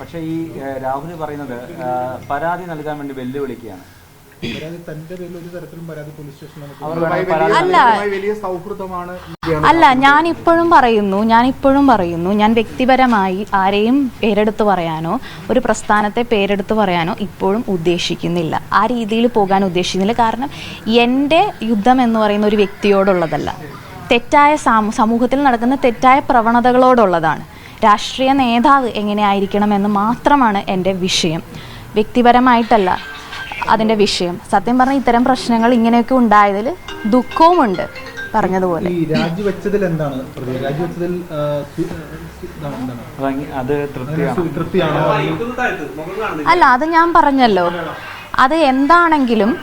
പക്ഷേ ഈ രാഹുൽ പറയുന്നത് പരാതി നൽകാൻ വേണ്ടി വെല്ലുവിളിക്കുകയാണ്. പരാതി തന്റെ പേരിൽ ഒരു തരത്തിലും പരാതി പോലീസ് സ്റ്റേഷനിൽ നമുക്ക് അവർ വേണമെങ്കിൽ പരാതി അല്ല. വലിയ സൗഹൃദമാണ് ഇവയാണ് അല്ല ഞാൻ ഇപ്പോഴും പറയുന്നു ഞാൻ ഇപ്പോഴും പറയുന്നു ഞാൻ വ്യക്തിപരമായി ആരെയും പേരെടുത്ത് പറയാനോ ഒരു പ്രസ്ഥാനത്തെ പേരെടുത്ത് പറയാനോ ഇപ്പോഴും ഉദ്ദേശിക്കുന്നില്ല. ആ രീതിയിൽ പോകാൻ ഉദ്ദേശിക്കുന്നില്ല. കാരണം എന്റെ യുദ്ധം എന്ന് പറയുന്ന ഒരു വ്യക്തിയോടുള്ളതല്ല. തെറ്റായ സമൂഹത്തിൽ നടക്കുന്ന തെറ്റായ പ്രവണതകളോടുള്ളതാണ്. രാഷ്ട്രീയ നേതാവ് എങ്ങനെയായിരിക്കണം എന്ന് മാത്രമാണ് എന്റെ വിഷയം. വ്യക്തിപരമായിട്ടല്ല അതിന്റെ വിഷയം. സത്യം പറഞ്ഞാൽ ഇത്തരം പ്രശ്നങ്ങൾ ഇങ്ങനെയൊക്കെ ഉണ്ടായതിൽ ദുഃഖവുമുണ്ട് പറഞ്ഞതുപോലെ. ഈ രാജിവെച്ചതിൽ എന്താണ്? രാജിവെച്ചതിൽ അല്ല അത് ഞാൻ പറഞ്ഞല്ലോ. അത് എന്താണെങ്കിലും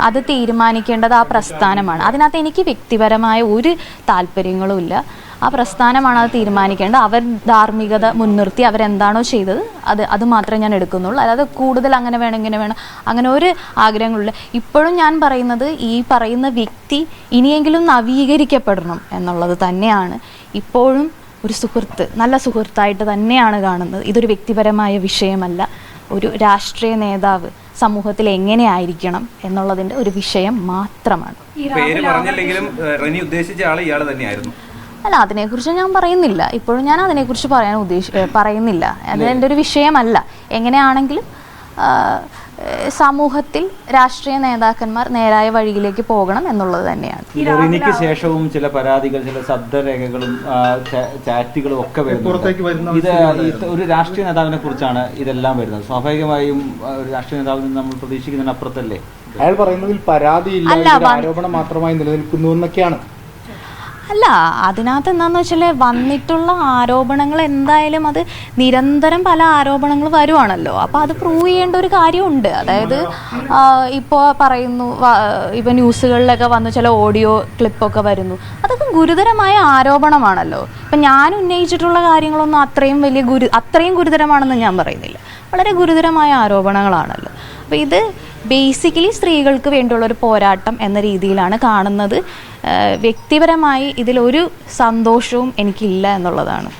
അത് തീരുമാനിക്കേണ്ടത് ആ പ്രസ്ഥാനമാണ്. അതിനകത്ത് എനിക്ക് വ്യക്തിപരമായ ഒരു താല്പര്യങ്ങളും ഇല്ല. ആ പ്രസ്ഥാനമാണ് അത് തീരുമാനിക്കേണ്ടത്. അവർ ധാർമ്മികത മുൻനിർത്തി അവരെന്താണോ ചെയ്തത് അത് അത് മാത്രമേ ഞാൻ എടുക്കുന്നുള്ളൂ. അല്ലാതെ കൂടുതൽ അങ്ങനെ വേണം ഇങ്ങനെ വേണം അങ്ങനെ ഒരു ആഗ്രഹങ്ങളില്ല. ഇപ്പോഴും ഞാൻ പറയുന്നത് ഈ പറയുന്ന വ്യക്തി ഇനിയെങ്കിലും നവീകരിക്കപ്പെടണം എന്നുള്ളത് തന്നെയാണ് ഇപ്പോഴും ഒരു സുഹൃത്ത് നല്ല സുഹൃത്തായിട്ട് തന്നെയാണ് കാണുന്നത്. ഇതൊരു വ്യക്തിപരമായ വിഷയമല്ല. ഒരു രാഷ്ട്രീയ നേതാവ് സമൂഹത്തിൽ എങ്ങനെയായിരിക്കണം എന്നുള്ളതിന്റെ ഒരു വിഷയം മാത്രമാണ്. പേര് പറഞ്ഞില്ലെങ്കിലും റെനി ഉദ്ദേശിച്ച ആൾ ഇയാൾ തന്നെയായിരുന്നു. അല്ല അതിനെക്കുറിച്ച് ഞാൻ പറയുന്നില്ല. ഇപ്പോഴും ഞാൻ അതിനെക്കുറിച്ച് പറയാൻ ഉദ്ദേശി പറയുന്നില്ല. അത് എന്റെ ഒരു വിഷയമല്ല. എങ്ങനെയാണെങ്കിലും സമൂഹത്തിൽ രാഷ്ട്രീയ നേതാക്കന്മാർ നേരായ വഴിയിലേക്ക് പോകണം എന്നുള്ളത് തന്നെയാണ്. ശേഷവും ചില പരാതികൾ ചില ശബ്ദരേഖകളും ചാറ്റുകളും ഒക്കെ പുറത്തേക്ക് ഇത് ഒരു രാഷ്ട്രീയ നേതാവിനെ കുറിച്ചാണ് ഇതെല്ലാം വരുന്നത്. സ്വാഭാവികമായും ഒരു രാഷ്ട്രീയ നേതാവിൽ നിന്ന് നമ്മൾ പ്രതീക്ഷിക്കുന്നതിന് അപ്പുറത്തല്ലേ അയാൾ പറയുന്നതിൽ പരാതിയില്ല ആരോപണം മാത്രമായി നിലനിൽക്കുന്നു എന്നൊക്കെയാണ്. അല്ല അതിനകത്ത് എന്താന്ന് വെച്ചാൽ വന്നിട്ടുള്ള ആരോപണങ്ങൾ എന്തായാലും അത് നിരന്തരം പല ആരോപണങ്ങൾ വരുവാണല്ലോ. അപ്പോൾ അത് പ്രൂവ് ചെയ്യേണ്ട ഒരു കാര്യമുണ്ട്. അതായത് ഇപ്പോൾ പറയുന്നു ഇപ്പോൾ ഇപ്പൊ ന്യൂസുകളിലൊക്കെ വന്നു ചില ഓഡിയോ ക്ലിപ്പൊക്കെ വരുന്നു. അതൊക്കെ ഗുരുതരമായ ആരോപണമാണല്ലോ. ഇപ്പം ഞാൻ ഉന്നയിച്ചിട്ടുള്ള കാര്യങ്ങളൊന്നും അത്രയും വലിയ ഗുരു അത്രയും ഗുരുതരമാണെന്ന് ഞാൻ പറയുന്നില്ല. വളരെ ഗുരുതരമായ ആരോപണങ്ങളാണല്ലോ. അപ്പോൾ ഇത് ബേസിക്കലി സ്ത്രീകൾക്ക് വേണ്ടിയുള്ള ഒരു പോരാട്ടം എന്ന രീതിയിലാണ് കാണുന്നത്. വ്യക്തിപരമായി ഇതിലൊരു സന്തോഷവും എനിക്കില്ല എന്നുള്ളതാണ്.